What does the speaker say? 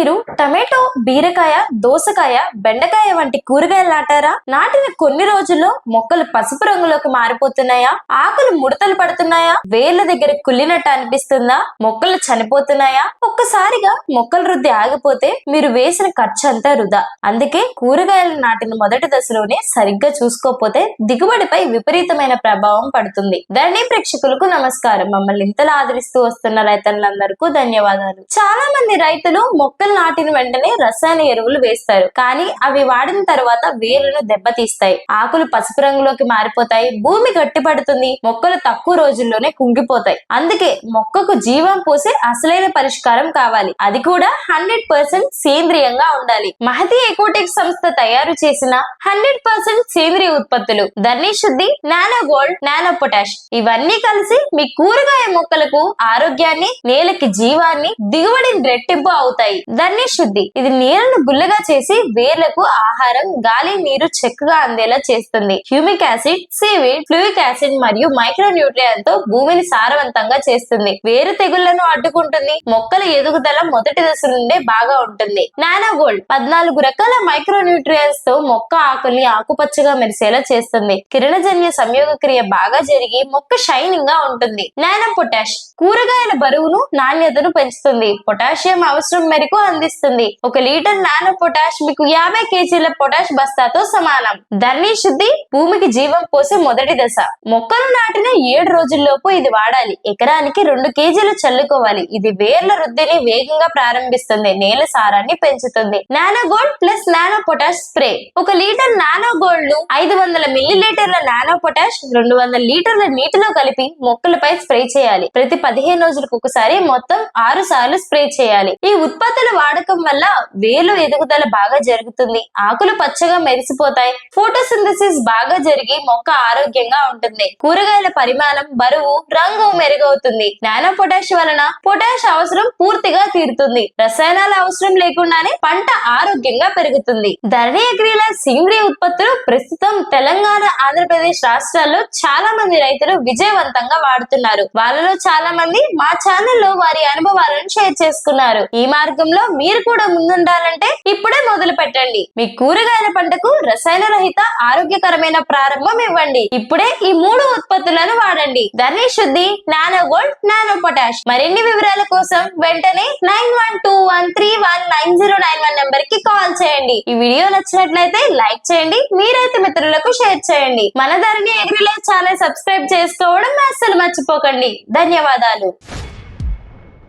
మీరు టమాటో బీరకాయ దోసకాయ బెండకాయ వంటి కూరగాయలు నాటారా? నాటిన కొన్ని రోజుల్లో మొక్కలు పసుపు రంగులోకి మారిపోతున్నాయా? ఆకులు ముడతలు పడుతున్నాయా? వేర్ల దగ్గర కుళ్ళినట్టు అనిపిస్తుందా? మొక్కలు చనిపోతున్నాయా? ఒక్కసారిగా మొక్కల వృద్ధి ఆగిపోతే మీరు వేసిన ఖర్చు అంతా వృధా. అందుకే కూరగాయలు నాటిన మొదటి దశలోనే సరిగ్గా చూసుకోకపోతే దిగుబడిపై విపరీతమైన ప్రభావం పడుతుంది. ధరణి ప్రేక్షకులకు నమస్కారం. మమ్మల్ని ఇంతలా ఆదరిస్తూ వస్తున్న రైతులందరికీ ధన్యవాదాలు. చాలా మంది రైతులు మొక్కలు నాటిన వెంటనే రసాయన ఎరువులు వేస్తారు. కానీ అవి వాడిన తర్వాత వేరును దెబ్బతీస్తాయి. ఆకులు పసుపు రంగులోకి మారిపోతాయి. భూమి గట్టిపడుతుంది. మొక్కలు తక్కువ రోజుల్లోనే కుంగిపోతాయి. అందుకే మొక్కకు జీవం పోసే అసలైన పరిష్కారం కావాలి. అది కూడా హండ్రెడ్ పర్సెంట్ సేంద్రియంగా ఉండాలి. మహతి ఎకోటెక్ సంస్థ తయారు చేసిన హండ్రెడ్ పర్సెంట్ సేంద్రియ ఉత్పత్తులు ధర్నీ శుద్ధి నానో గోల్డ్ నానో పొటాష్. ఇవన్నీ కలిసి మీ కూరగాయ మొక్కలకు ఆరోగ్యాన్ని నేలకి జీవాన్ని దిగుబడిని రెట్టింపు అవుతాయి. ధర్నీ శుద్ధి. ఇది నీళ్ళను గుల్లగా చేసి వేర్లకు ఆహారం గాలి నీరు చక్కగా అందేలా చేస్తుంది. Humic acid seaweed fulvic acid మరియు మైక్రో న్యూట్రియన్తో భూమిని సారవంతంగా చేస్తుంది. వేరు తెగుళ్ళను అడ్డుకుంటుంది. మొక్కల ఎదుగుదల మొదటి దశ నుండే బాగా ఉంటుంది. నానా గోల్డ్. పద్నాలుగు రకాల మైక్రో న్యూట్రియన్స్తో మొక్క ఆకుల్ని ఆకుపచ్చగా మెరిసేలా చేస్తుంది. కిరణజన్య సంయోగ క్రియ బాగా జరిగి మొక్క షైనింగ్గా ఉంటుంది. Nano potash. కూరగాయల బరువును నాణ్యతను పెంచుతుంది. పొటాషియం అవసరం మేరకు అందిస్తుంది. ఒక లీటర్ నానో పొటాష్ మీకు యాభై కేజీల పొటాష్ బస్తాతో సమానం. ధర్నీ శుద్ధి భూమికి జీవం పోసే మొదటి దశ. మొక్కలు నాటిన ఏడు రోజుల్లోపు ఇది వాడాలి. ఎకరానికి రెండు కేజీలు చల్లుకోవాలి. ఇది వేర్ల వృద్ధిని వేగంగా ప్రారంభిస్తుంది. నేల సారాన్ని పెంచుతుంది. Nano gold plus nano potash spray. ఒక లీటర్ నానో గోల్డ్ను ఐదు వందల మిల్లీ లీటర్ల నానో పొటాష్ రెండు వందల లీటర్ల నీటిలో కలిపి మొక్కలపై స్ప్రే చేయాలి. ప్రతి పదిహేను రోజులకు ఒకసారి మొత్తం ఆరు సార్లు స్ప్రే చేయాలి. ఈ ఉత్పత్తుల వాడకం వల్ల వేలు ఎదుగుదల బాగా జరుగుతుంది. ఆకులు పచ్చగా మెరిసిపోతాయి. ఫోటోసింథసిస్ బాగా జరిగి మొక్క ఆరోగ్యంగా ఉంటుంది. కూరగాయల పరిమాణం బరువు రంగు మెరుగవుతుంది. నానో పొటాష్ వలన పొటాష్ అవసరం పూర్తిగా తీరుతుంది. రసాయనాల అవసరం లేకుండానే పంట ఆరోగ్యంగా పెరుగుతుంది. ధరణి అగ్రిల సేంద్రియ ఉత్పత్తులు ప్రస్తుతం తెలంగాణ ఆంధ్రప్రదేశ్ రాష్ట్రాల్లో చాలా మంది రైతులు విజయవంతంగా వాడుతున్నారు. వాళ్ళలో చాలా మంది మా ఛానల్లో వారి అనుభవాలను షేర్ చేసుకున్నారు. ఈ మార్గంలో మీరు కూడా ముందుండాలంటే ఇప్పుడే మొదలు పెట్టండి. మీ కూరగాయల పంటకు రసాయన రహిత ఆరోగ్యకరమైన ప్రారంభం ఇవ్వండి. ఇప్పుడే ఈ మూడు ఉత్పత్తులను వాడండి. ధరణి శుద్ధి నానో గోల్డ్ నానో పొటాష్. మరిన్ని వివరాల కోసం వెంటనే nine one two one three one nine zero nine one నెంబర్కి కాల్ చేయండి. ఈ వీడియో నచ్చినట్లయితే లైక్ చేయండి. మీరైతే మిత్రులకు షేర్ చేయండి. మన ధరణి అగ్రిలైఫ్ ఛానల్ సబ్స్క్రైబ్ చేసుకోవడం అస్సలు మర్చిపోకండి. ధన్యవాదాలు.